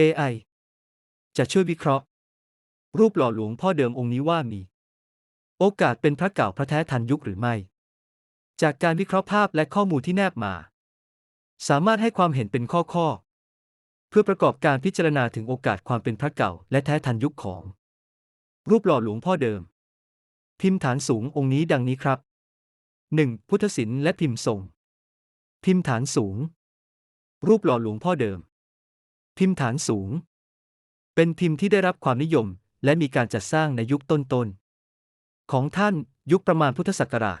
AI จะช่วยวิเคราะห์ รูปหล่อหลวงพ่อเดิมองค์นี้ว่ามี โอกาสเป็นพระเก่าพระแท้ทันยุคหรือไม่ จากการวิเคราะห์ภาพและข้อมูลที่แนบมา สามารถให้ความเห็นเป็นข้อๆเพื่อประกอบการพิจารณาถึงโอกาสความเป็นพระเก่าและแท้ทันยุคของ รูปหล่อหลวงพ่อเดิม พิมพ์ฐานสูงองค์นี้ดังนี้ครับ 1. พุทธศิลป์และพิมพ์ทรง พิมพ์ฐานสูง รูปหล่อหลวงพ่อเดิม พิมพ์ฐานสูง เป็นพิมพ์ที่ได้รับความนิยม และมีการจัดสร้างในยุคต้นๆ ของท่านยุคประมาณพุทธศักราช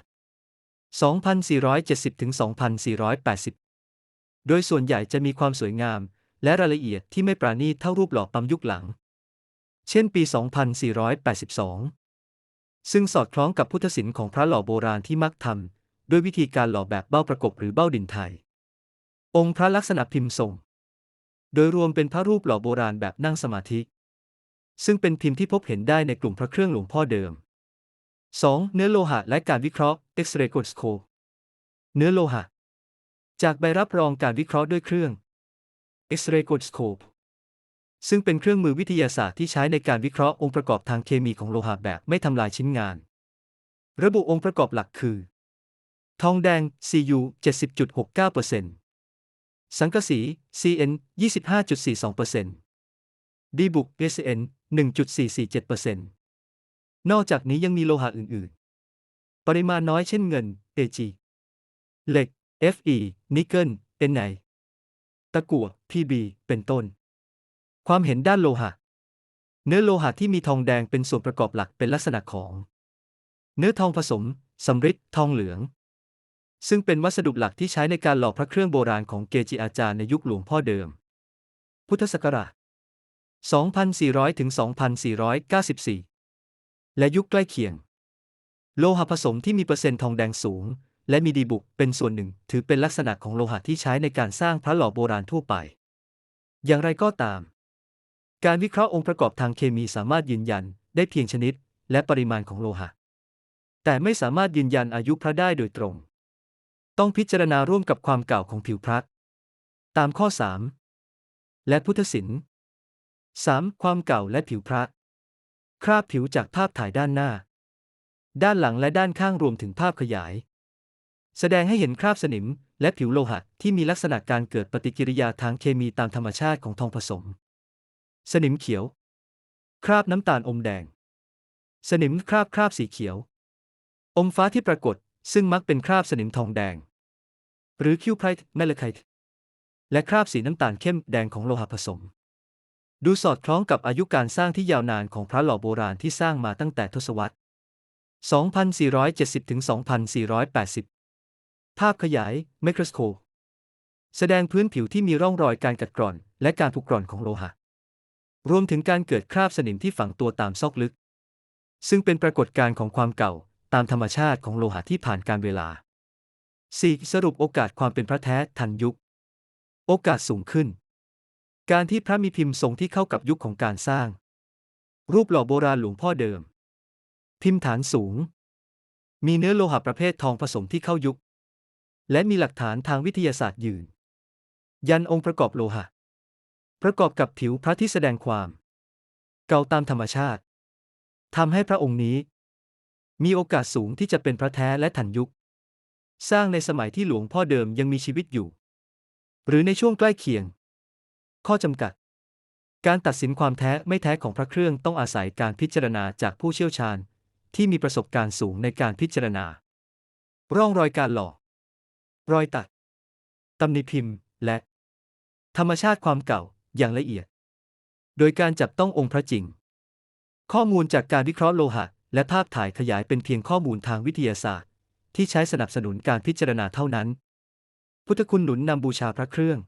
2,470-2,480 โดยส่วนใหญ่จะมีความสวยงาม และรายละเอียดที่ไม่ปราณีตเท่ารูปหล่อปั๊มยุคหลัง เช่นปี 2482 ซึ่งสอดคล้องกับพุทธศิลป์ของพระหล่อโบราณที่มักทำด้วยวิธีการหล่อแบบเบ้าประกบหรือเบ้าดินไทย องค์พระลักษณะพิมพ์ทรง โดยรวมเป็นพระรูปหล่อโบราณแบบนั่งสมาธิ ซึ่งเป็นพิมพ์ที่พบเห็นได้ในกลุ่มพระเครื่องหลวงพ่อเดิม 2. เนื้อโลหะและการวิเคราะห์ X-ray g o l d scope เนื้อโลหะ จากใบรับรองการวิเคราะห์ด้วยเครื่อง X-ray g o l d scope ซึ่งเป็นเครื่องมือวิทยาศาสตร์ที่ใช้ในการวิเคราะห์องค์ประกอบทางเคมีของโลหะแบบไม่ทำลายชิ้นงาน ระบุองค์ประกอบหลักคือ ทองแดง Cu 70.69% สังกะสี Cn 25.42%ดีบุก Sn 1.447%นอกจากนี้ยังมีโลหะอื่น ๆ ปริมาณน้อยเช่นเงิน Ag เหล็ก Fe นิกเกิล Ni ตะกั่ว Pb เป็นต้น ความเห็นด้านโลหะ เนื้อโลหะที่มีทองแดงเป็นส่วนประกอบหลักเป็นลักษณะของ เนื้อทองผสมสำริดทองเหลือง ซึ่งเป็นวัสดุหลักที่ใช้ในการหล่อพระเครื่องโบราณของเกจิอาจารย์ในยุคหลวงพ่อเดิม พุทธศักราช 2400 ถึง 2494 และยุคใกล้เคียง โลหะผสมที่มีเปอร์เซ็นต์ทองแดงสูง และมีดีบุกเป็นส่วนหนึ่ง ถือเป็นลักษณะของโลหะที่ใช้ในการสร้างพระหล่อโบราณทั่วไป อย่างไรก็ตาม การวิเคราะห์องค์ประกอบทางเคมีสามารถยืนยันได้เพียงชนิด และปริมาณของโลหะ แต่ไม่สามารถยืนยันอายุพระได้โดยตรง ต้องพิจารณาร่วมกับความเก่าของผิวพระตามข้อ 3 และพุทธศิลป์ 3. ความเก่าและผิวพระ คราบผิวจากภาพถ่ายด้านหน้า ด้านหลังและด้านข้างรวมถึงภาพขยาย แสดงให้เห็นคราบสนิมและผิวโลหะที่มีลักษณะการเกิดปฏิกิริยาทางเคมีตามธรรมชาติของทองผสม สนิมเขียว คราบน้ำตาลอมแดง สนิมคราบคราบสีเขียว อมฟ้าที่ปรากฏซึ่งมักเป็นคราบสนิมทองแดง หรือคิวไพรท์เมลไคต์และคราบสีน้ำตาลเข้มแดงของโลหะผสม ดูสอดคล้องกับอายุการสร้างที่ยาวนานของพระหล่อโบราณที่สร้างมาตั้งแต่ทศวรรษ 2470 ถึง 2480 ภาพขยายไมโครสโคปแสดงพื้นผิวที่มีร่องรอยการกัดกร่อน และการผุกร่อนของโลหะ รวมถึงการเกิดคราบสนิมที่ฝังตัวตามซอกลึก ซึ่งเป็นปรากฏการณ์ของความเก่าตามธรรมชาติของโลหะที่ผ่านการเวลา 4. สรุปโอกาสความเป็นพระแท้ทันยุค โอกาสสูงขึ้น การที่พระมีพิมพ์ทรงที่เข้ากับยุคของการสร้าง รูปหล่อโบราณหลวงพ่อเดิม พิมพ์ฐานสูง มีเนื้อโลหะประเภททองผสมที่เข้ายุค และมีหลักฐานทางวิทยาศาสตร์ยืน ยันองค์ประกอบโลหะ ประกอบกับผิวพระที่แสดงความ เก่าตามธรรมชาติทำให้พระองค์นี้ มีโอกาสสูงที่จะเป็นพระแท้และทันยุค สร้างในสมัยที่หลวงพ่อเดิมยังมีชีวิตอยู่ หรือในช่วงใกล้เคียง ข้อจำกัด การตัดสินความแท้ไม่แท้ของพระเครื่องต้องอาศัยการพิจารณาจากผู้เชี่ยวชาญ ที่มีประสบการณ์สูงในการพิจารณา ร่องรอยการหล่อรอยตัดตำหนิพิมพ์ และ ธรรมชาติความเก่าอย่างละเอียด โดยการจับต้ององค์พระจริง ข้อมูลจากการวิเคราะห์โลหะ และภาพถ่ายขยายเป็นเพียงข้อมูลทางวิทยาศาสตร์ ที่ใช้สนับสนุนการพิจารณาเท่านั้น พุทธคุณหนุนนำบูชาพระเครื่อง